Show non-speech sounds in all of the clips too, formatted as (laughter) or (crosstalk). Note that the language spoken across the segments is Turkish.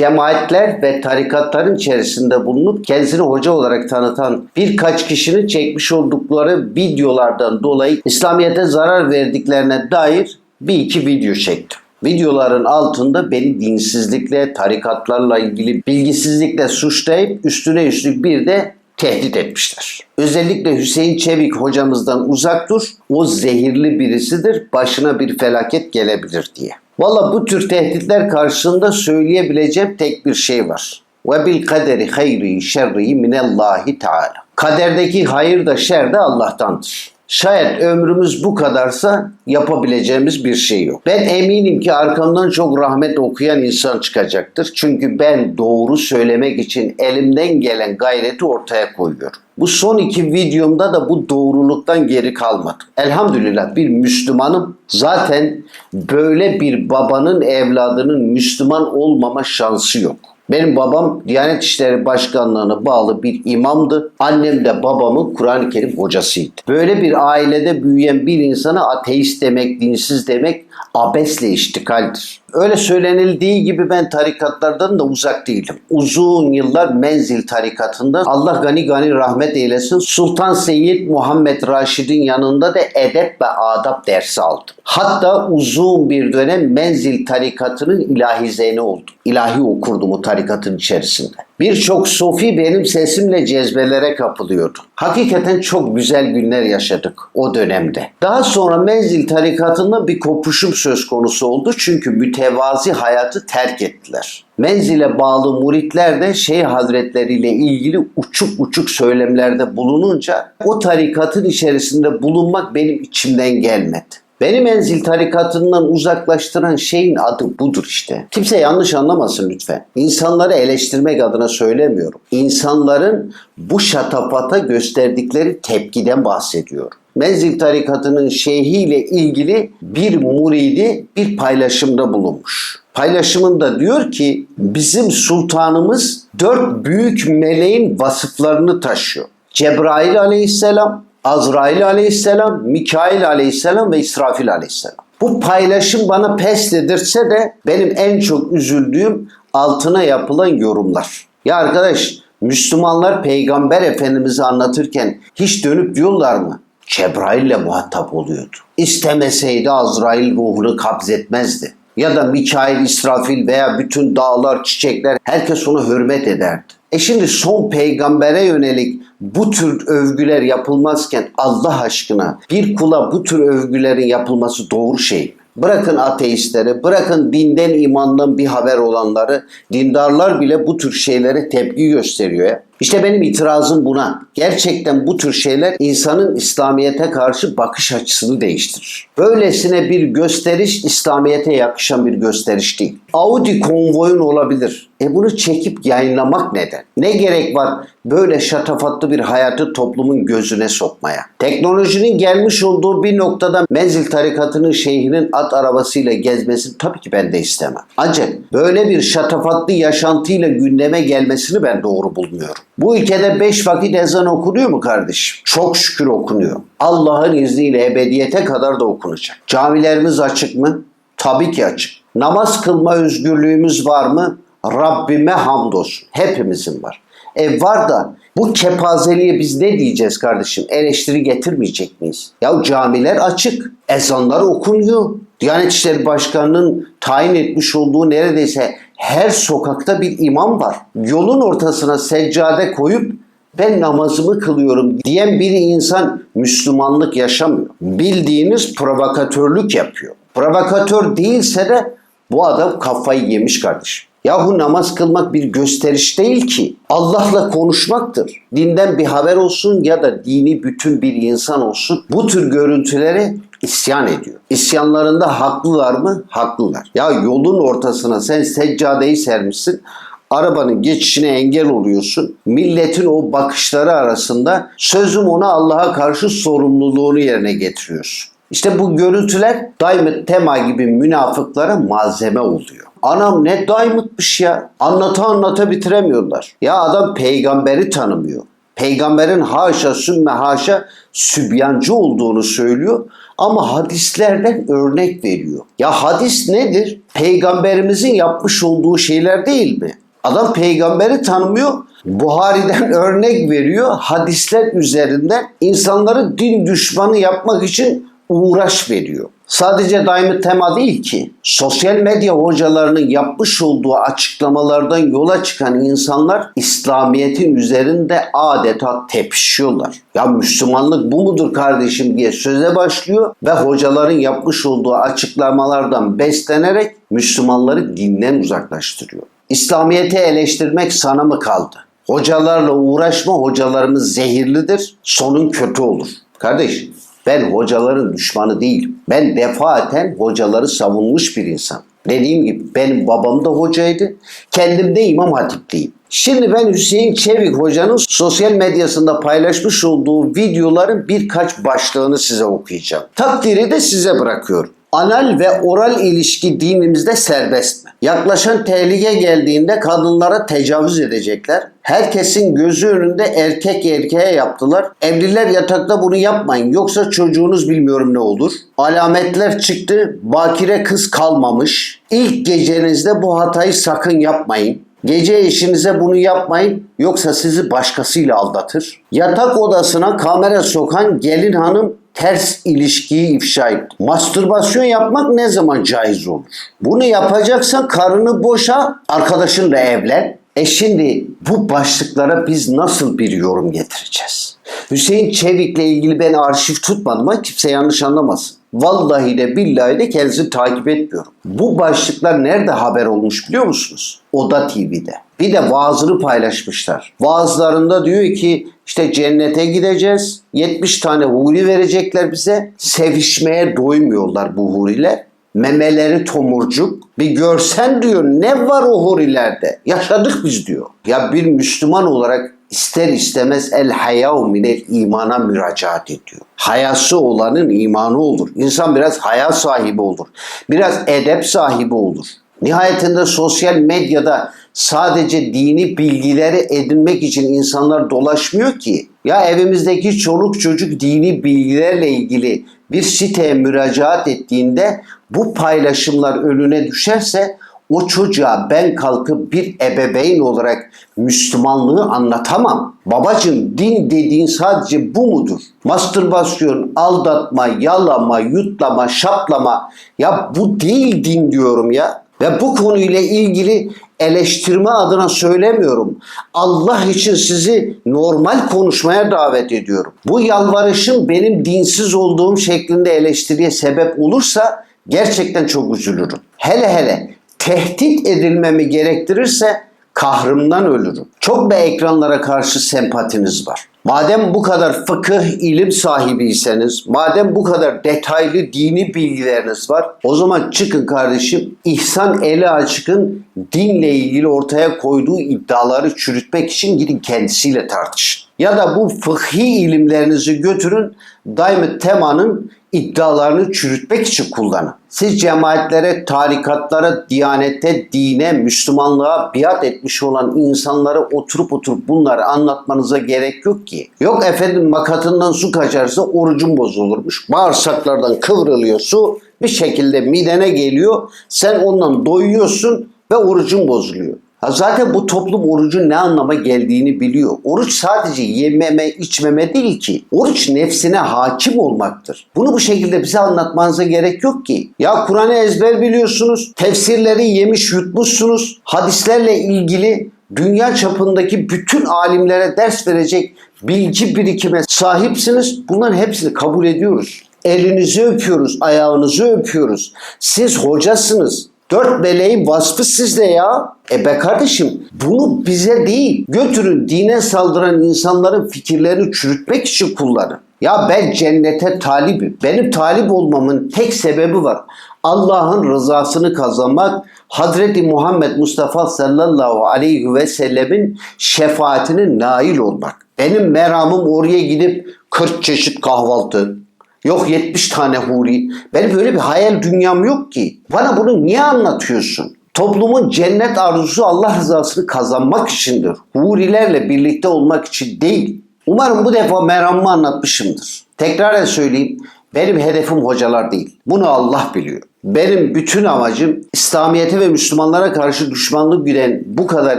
cemaatler ve tarikatların içerisinde bulunup kendisini hoca olarak tanıtan birkaç kişinin çekmiş oldukları videolardan dolayı İslamiyet'e zarar verdiklerine dair bir iki video çektim. Videoların altında beni dinsizlikle, tarikatlarla ilgili bilgisizlikle suçlayıp üstüne üstlük bir de tehdit etmişler. Özellikle Hüseyin Çevik hocamızdan uzak dur, o zehirli birisidir, başına bir felaket gelebilir diye. Valla bu tür tehditler karşısında söyleyebileceğim tek bir şey var. Ve bil kaderi hayri şerri minallahi teala. Kaderdeki hayır da şer de Allah'tandır. Şayet ömrümüz bu kadarsa yapabileceğimiz bir şey yok. Ben eminim ki arkamdan çok rahmet okuyan insan çıkacaktır. Çünkü ben doğru söylemek için elimden gelen gayreti ortaya koyuyorum. Bu son iki videomda da bu doğruluktan geri kalmadım. Elhamdülillah bir Müslümanım. Zaten böyle bir babanın evladının Müslüman olmama şansı yok. Benim babam Diyanet İşleri Başkanlığı'na bağlı bir imamdı. Annem de babamın Kur'an-ı Kerim hocasıydı. Böyle bir ailede büyüyen bir insana ateist demek, dinsiz demek abesle iştikaldir. Öyle söylenildiği gibi ben tarikatlardan da uzak değilim. Uzun yıllar menzil tarikatında Allah gani gani rahmet eylesin Sultan Seyyid Muhammed Raşid'in yanında da edep ve adap dersi aldım. Hatta uzun bir dönem menzil tarikatının ilahi zeyni oldum. İlahi okurdum o tarikatın içerisinde. Birçok sofi benim sesimle cezbelere kapılıyordu. Hakikaten çok güzel günler yaşadık o dönemde. Daha sonra menzil tarikatında bir kopuşum söz konusu oldu çünkü mütevazi hayatı terk ettiler. Menzile bağlı muritler de Şeyh Hazretleri ile ilgili uçuk uçuk söylemlerde bulununca o tarikatın içerisinde bulunmak benim içimden gelmedi. Beni menzil tarikatından uzaklaştıran şeyin adı budur işte. Kimse yanlış anlamasın lütfen. İnsanları eleştirmek adına söylemiyorum. İnsanların bu şatafata gösterdikleri tepkiden bahsediyorum. Menzil tarikatının şeyhiyle ilgili bir muridi bir paylaşımda bulunmuş. Paylaşımında diyor ki bizim sultanımız dört büyük meleğin vasıflarını taşıyor. Cebrail aleyhisselam, Azrail aleyhisselam, Mikail aleyhisselam ve İsrafil aleyhisselam. Bu paylaşım bana pes dedirse de benim en çok üzüldüğüm altına yapılan yorumlar. Ya arkadaş Müslümanlar Peygamber Efendimiz'i anlatırken hiç dönüp diyorlar mı? Cebrail ile muhatap oluyordu. İstemeseydi Azrail ruhunu kabzetmezdi. Ya da Mikail, İsrafil veya bütün dağlar, çiçekler herkes ona hürmet ederdi. E şimdi son peygambere yönelik bu tür övgüler yapılmazken Allah aşkına bir kula bu tür övgülerin yapılması doğru şey? Bırakın ateistleri, bırakın dinden imandan bir haber olanları, dindarlar bile bu tür şeylere tepki gösteriyor ya. İşte benim itirazım buna. Gerçekten bu tür şeyler insanın İslamiyet'e karşı bakış açısını değiştirir. Böylesine bir gösteriş İslamiyet'e yakışan bir gösteriş değil. Audi konvoyun olabilir. E bunu çekip yayınlamak neden? Ne gerek var böyle şatafatlı bir hayatı toplumun gözüne sokmaya? Teknolojinin gelmiş olduğu bir noktada menzil tarikatının şeyhinin at arabasıyla gezmesini tabii ki ben de istemem. Ancak böyle bir şatafatlı yaşantıyla gündeme gelmesini ben doğru bulmuyorum. Bu ülkede beş vakit ezan okunuyor mu kardeşim? Çok şükür okunuyor. Allah'ın izniyle ebediyete kadar da okunacak. Camilerimiz açık mı? Tabii ki açık. Namaz kılma özgürlüğümüz var mı? Rabbime hamdolsun. Hepimizin var. E var da bu kepazeliğe biz ne diyeceğiz kardeşim? Eleştiri getirmeyecek miyiz? Ya camiler açık. Ezanlar okunuyor. Diyanet İşleri Başkanı'nın tayin etmiş olduğu neredeyse her sokakta bir imam var. Yolun ortasına seccade koyup ben namazımı kılıyorum diyen bir insan Müslümanlık yaşamıyor. Bildiğiniz provokatörlük yapıyor. Provokatör değilse de bu adam kafayı yemiş kardeşim. Yahu namaz kılmak bir gösteriş değil ki. Allah'la konuşmaktır. Dinden bir haber olsun ya da dini bütün bir insan olsun. Bu tür görüntülere isyan ediyor. İsyanlarında haklılar mı? Haklılar. Ya yolun ortasına sen seccadeyi sermişsin. Arabanın geçişine engel oluyorsun. Milletin o bakışları arasında sözüm ona Allah'a karşı sorumluluğunu yerine getiriyorsun. İşte bu görüntüler Diamond Tema gibi münafıklara malzeme oluyor. Anam ne Diamond'mış ya. Anlata anlata bitiremiyorlar. Ya adam peygamberi tanımıyor. Peygamberin haşa sümme haşa sübyancı olduğunu söylüyor. Ama hadislerden örnek veriyor. Ya hadis nedir? Peygamberimizin yapmış olduğu şeyler değil mi? Adam peygamberi tanımıyor. Buhari'den (laughs) örnek veriyor. Hadisler üzerinden insanları din düşmanı yapmak için uğraş veriyor. Sadece daimi tema değil ki. Sosyal medya hocalarının yapmış olduğu açıklamalardan yola çıkan insanlar İslamiyet'in üzerinde adeta tepişiyorlar. Ya Müslümanlık bu mudur kardeşim diye söze başlıyor ve hocaların yapmış olduğu açıklamalardan beslenerek Müslümanları dinden uzaklaştırıyor. İslamiyet'i eleştirmek sana mı kaldı? Hocalarla uğraşma, hocalarımız zehirlidir, sonun kötü olur. Kardeş, ben hocaların düşmanı değilim. Ben defaten hocaları savunmuş bir insan. Dediğim gibi benim babam da hocaydı. Kendim de imam hatipliyim. Şimdi ben Hüseyin Çevik hocanın sosyal medyasında paylaşmış olduğu videoların birkaç başlığını size okuyacağım. Takdiri de size bırakıyorum. Anal ve oral ilişki dinimizde serbest mi? Yaklaşan tehlike geldiğinde kadınlara tecavüz edecekler. Herkesin gözü önünde erkek erkeğe yaptılar. Evliler yatakta bunu yapmayın yoksa çocuğunuz bilmiyorum ne olur. Alametler çıktı. Bakire kız kalmamış. İlk gecenizde bu hatayı sakın yapmayın. Gece eşinize bunu yapmayın yoksa sizi başkasıyla aldatır. Yatak odasına kamera sokan gelin hanım ters ilişkiyi ifşa etti. Mastürbasyon yapmak ne zaman caiz olur? Bunu yapacaksan karını boşa, arkadaşınla evlen. E şimdi bu başlıklara biz nasıl bir yorum getireceğiz? Hüseyin Çevik'le ilgili ben arşiv tutmadım ama kimse yanlış anlamasın. Vallahi de billahi de kendisini takip etmiyorum. Bu başlıklar nerede haber olmuş biliyor musunuz? Oda TV'de. Bir de vaazını paylaşmışlar. Vaazlarında diyor ki işte cennete gideceğiz. 70 tane huri verecekler bize. Sevişmeye doymuyorlar bu huriler. Memeleri tomurcuk. Bir görsen diyor ne var o hurilerde? Yaşadık biz diyor. Ya bir Müslüman olarak ister istemez el hayav minel imana müracaat ediyor. Hayası olanın imanı olur. İnsan biraz haya sahibi olur. Biraz edep sahibi olur. Nihayetinde sosyal medyada sadece dini bilgileri edinmek için insanlar dolaşmıyor ki. Ya evimizdeki çoluk çocuk dini bilgilerle ilgili bir siteye müracaat ettiğinde bu paylaşımlar önüne düşerse o çocuğa ben kalkıp bir ebeveyn olarak Müslümanlığı anlatamam. Babacım din dediğin sadece bu mudur? Mastürbasyon, aldatma, yalama, yutlama, şaplama ya bu değil din diyorum ya. Ve bu konuyla ilgili eleştirme adına söylemiyorum. Allah için sizi normal konuşmaya davet ediyorum. Bu yalvarışım benim dinsiz olduğum şeklinde eleştiriye sebep olursa gerçekten çok üzülürüm. Hele hele tehdit edilmemi gerektirirse kahrımdan ölürüm. Çok da ekranlara karşı sempatiniz var. Madem bu kadar fıkıh ilim sahibiyseniz, madem bu kadar detaylı dini bilgileriniz var, o zaman çıkın kardeşim İhsan Eli Açık'ın dinle ilgili ortaya koyduğu iddiaları çürütmek için gidin kendisiyle tartışın. Ya da bu fıkhi ilimlerinizi götürün Daimi Tema'nın iddialarını çürütmek için kullanın. Siz cemaatlere, tarikatlara, diyanete, dine, Müslümanlığa biat etmiş olan insanlara oturup oturup bunları anlatmanıza gerek yok ki. Yok efendim makatından su kaçarsa orucun bozulurmuş. Bağırsaklardan kıvrılıyor su bir şekilde midene geliyor. Sen ondan doyuyorsun ve orucun bozuluyor. Zaten bu toplum orucun ne anlama geldiğini biliyor. Oruç sadece yememe, içmeme değil ki. Oruç nefsine hakim olmaktır. Bunu bu şekilde bize anlatmanıza gerek yok ki. Ya Kur'an'ı ezber biliyorsunuz. Tefsirleri yemiş yutmuşsunuz. Hadislerle ilgili dünya çapındaki bütün alimlere ders verecek bilgi birikime sahipsiniz. Bunların hepsini kabul ediyoruz. Elinizi öpüyoruz, ayağınızı öpüyoruz. Siz hocasınız. Dört meleğin vasfı sizde ya. E be kardeşim bunu bize değil götürün dine saldıran insanların fikirlerini çürütmek için kullanın. Ya ben cennete talibim. Benim talip olmamın tek sebebi var. Allah'ın rızasını kazanmak, Hazreti Muhammed Mustafa sallallahu aleyhi ve sellemin şefaatine nail olmak. Benim meramım oraya gidip 40 çeşit kahvaltı, Yok 70 tane huri. Benim böyle bir hayal dünyam yok ki. Bana bunu niye anlatıyorsun? Toplumun cennet arzusu Allah rızasını kazanmak içindir. Hurilerle birlikte olmak için değil. Umarım bu defa meramımı anlatmışımdır. Tekrar söyleyeyim. Benim hedefim hocalar değil. Bunu Allah biliyor. Benim bütün amacım İslamiyet'e ve Müslümanlara karşı düşmanlık güden bu kadar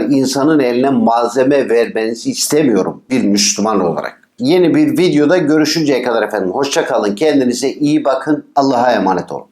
insanın eline malzeme vermenizi istemiyorum bir Müslüman olarak. Yeni bir videoda görüşünceye kadar efendim. Hoşça kalın. Kendinize iyi bakın. Allah'a emanet olun.